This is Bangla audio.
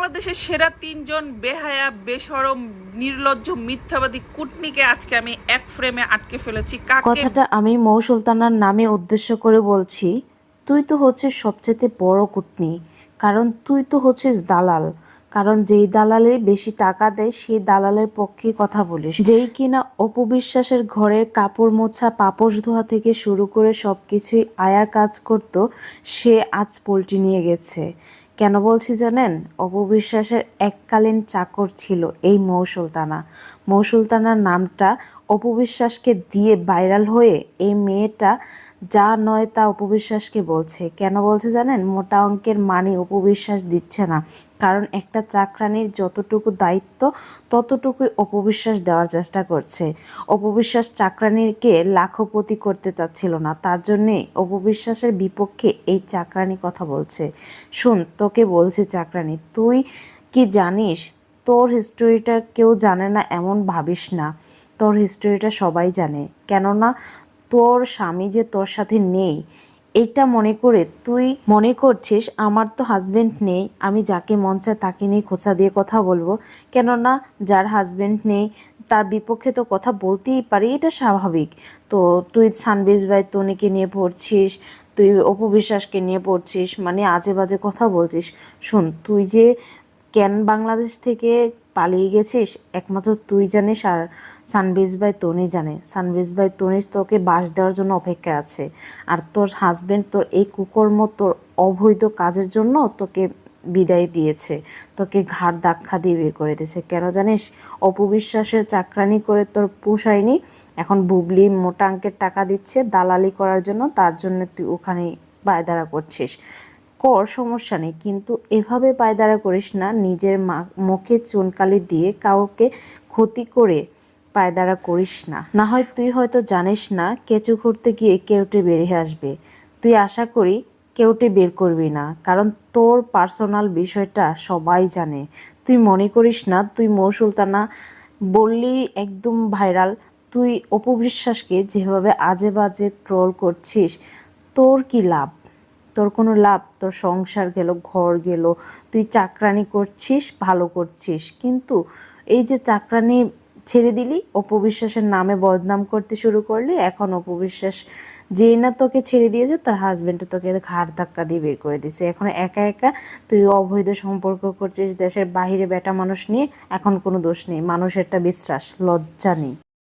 বাংলাদেশের সেরা তিনজন বেহায়া, বেসরম, নির্লজ্জ, মিথ্যাবাদী কুটনিকে আজকে আমি এক ফ্রেমে আটকে ফেলেছি। কথাটা আমি মৌ সুলতানার নামে উদ্দেশ্য করে বলছি, তুই তো হচ্ছে সবচেয়ে বড় কুটনি, কারণ তুই তো হচ্ছিস দালাল, কারণ যেই দালালে বেশি টাকা দেয়, সেই দালালের পক্ষে কথা বলিস। যেই কিনা অপবিশ্বাসের ঘরের কাপড় মোছা, পাপোশ ধোয়া থেকে শুরু করে সব কিছুই আয়ার কাজ করত, সে আজ পোল্ট্রি নিয়ে গেছে। কেন বলছি জানেন? অপবিশ্বাসের এককালীন চাকর ছিল এই মৌসুলতানা। মৌসুলতানার নামটা অপু নামটা অপবিশ্বাসকে দিয়ে ভাইরাল হয়ে এই মেয়েটা যা নয় তা অপবিশ্বাসকে বলছে। কেন বলছে জানেন? মোটা অঙ্কের মানে অপবিশ্বাস দিচ্ছে না। কারণ একটা চাকরানির যতটুকু দায়িত্ব, ততটুকুই অপবিশ্বাস দেওয়ার চেষ্টা করছে। অপবিশ্বাস চাকরানিকে লাখপতি করতে চাচ্ছিল না। তার জন্যে অপবিশ্বাসের বিপক্ষে এই চাকরানি কথা বলছে। শুন, তোকে বলছে চাকরানি, তুই কি জানিস, তোর হিস্টোরিটা কেউ জানে না, এমন ভাবিস না। তোর হিস্টোরিটা সবাই জানে। কেননা তোর স্বামী যে তোর সাথে নেই, এটা মনে করে তুই মনে করছিস আমার তো হাজব্যান্ড নেই, আমি যাকে মন চায় তাকে নিয়ে খোঁচা দিয়ে কথা বলব। কেননা যার হাজব্যান্ড নেই, তার বিপক্ষে তো কথা বলতেই পারি, এটা স্বাভাবিক। তো তুই সানবিজ ভাই তনিকে নিয়ে পড়ছিস, তুই অপবিশ্বাসকে নিয়ে পড়ছিস মানে আজে বাজে কথা বলছিস। শোন, তুই যে কেন বাংলাদেশ থেকে পালিয়ে গেছিস, একমাত্র তুই জানিস আর সানবিজ ভাই তনি জানে। সানবিজ ভাই, তনি তোকে বাস দেওয়ার জন্য অপেক্ষা আছে। আর তোর হাজবেন্ড তোর এই কুকর্ম, তোর অবৈধ কাজের জন্য তোকে বিদায় দিয়েছে। তোকে ঘাড় ধাক্কা দিয়ে বের করে দিয়েছে। কেন জানিস? অপবিশ্বাসের চাকরানি করে তোর পোষায়নি। এখন বুবলি মোটা অঙ্কের টাকা দিচ্ছে দালালি করার জন্য, তার জন্য তুই ওখানে পায়দারা করছিস। কর, সমস্যা নেই। কিন্তু এভাবে পায়দারা করিস না, নিজের মা- মুখে চুনকালি দিয়ে কাউকে ক্ষতি করে পায়দারা করিস না। না হয় তুই হয়তো জানিস না কেঁচু ঘুরতে গিয়ে কেউটে বেরিয়ে আসবে। তুই আশা করি কেউটে বের করবি না, কারণ তোর পার্সোনাল বিষয়টা সবাই জানে। তুই মনে করিস না, তুই মৌ সুলতানা বললি একদম ভাইরাল, তুই অপবিশ্বাসকে যেভাবে আজে বাজে ট্রোল করছিস, তোর কি লাভ? তোর কোনো লাভ? তোর সংসার গেল, ঘর গেল, তুই চাকরানি করছিস, ভালো করছিস, কিন্তু এই যে চাকরানি ছেড়ে দিলি। অপবিশ্বাসের নামে বদনাম করতে শুরু করলি। এখন অপবিশ্বাস যেই না তোকে ছেড়ে দিয়েছে, তার হাজব্যান্ড তোকে ঘাড় ধাক্কা দিয়ে বের করে দিছে এখন একা একা তুই অবৈধ সম্পর্ক করছিস, দেশের বাহিরে বেটা মানুষ নিয়ে। এখন কোনো দোষ নেই। মানুষের একটা বিশ্বাস লজ্জা নেই।